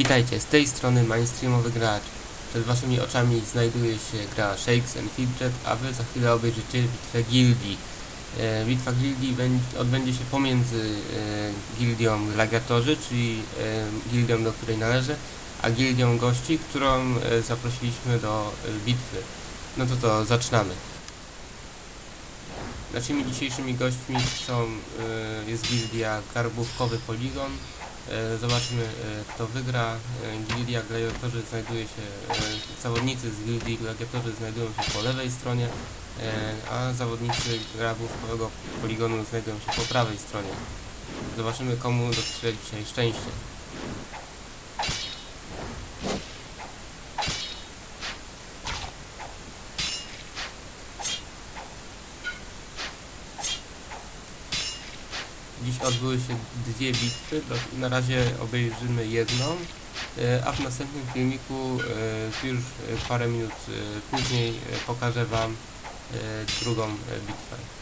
Witajcie, z tej strony mainstreamowy gracz. Przed waszymi oczami znajduje się gra Shakes and Fidget, a wy za chwilę obejrzycie bitwę gildii. E, bitwa gildii będzie, odbędzie się pomiędzy e, gildią gladiatorzy, czyli e, gildią, do której należę, a gildią gości, którą e, zaprosiliśmy do e, bitwy. No to to zaczynamy. Naszymi dzisiejszymi gośćmi są, e, jest gildia Garbówkowy Poligon, E, Zobaczymy e, kto wygra. E, Gildia Gladiatorzy znajduje się, zawodnicy z Gildii Gladiatorzy znajdują się po lewej stronie, a zawodnicy grabówkowego poligonu znajdują się po prawej stronie. Zobaczymy komu dotrze dzisiaj szczęście. Dziś odbyły się dwie bitwy, na razie obejrzymy jedną, e, a w następnym filmiku e, już e, parę minut później pokażę Wam drugą bitwę.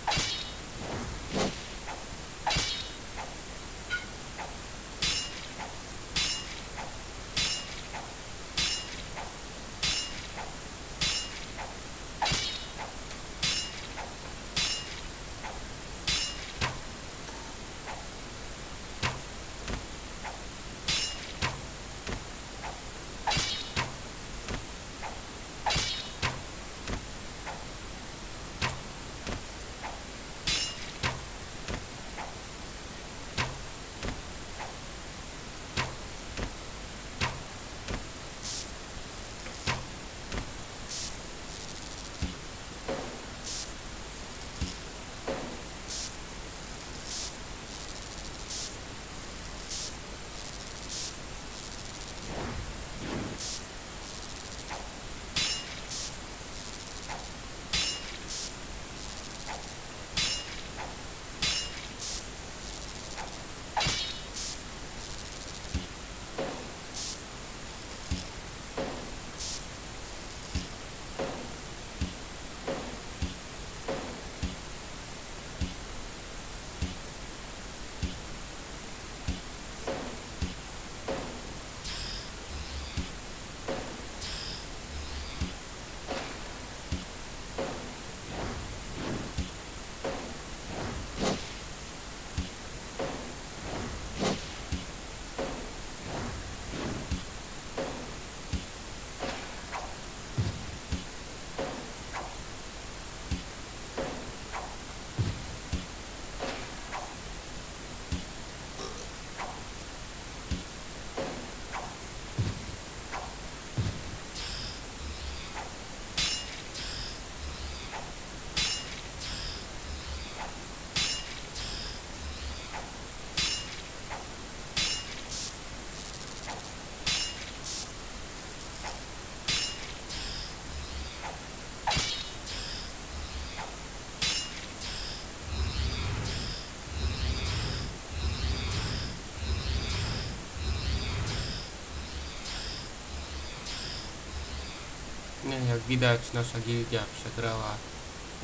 Jak widać nasza gildia przegrała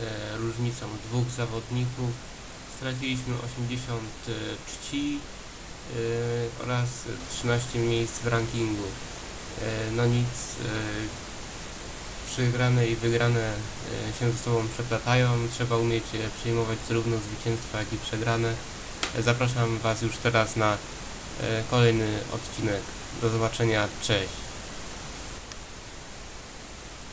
e, różnicą dwóch zawodników. Straciliśmy 80 e, czci e, oraz 13 miejsc w rankingu. E, no nic, e, przegrane i wygrane e, się ze sobą przeplatają. Trzeba umieć e, przyjmować zarówno zwycięstwa, jak i przegrane. E, zapraszam Was już teraz na e, kolejny odcinek. Do zobaczenia, cześć.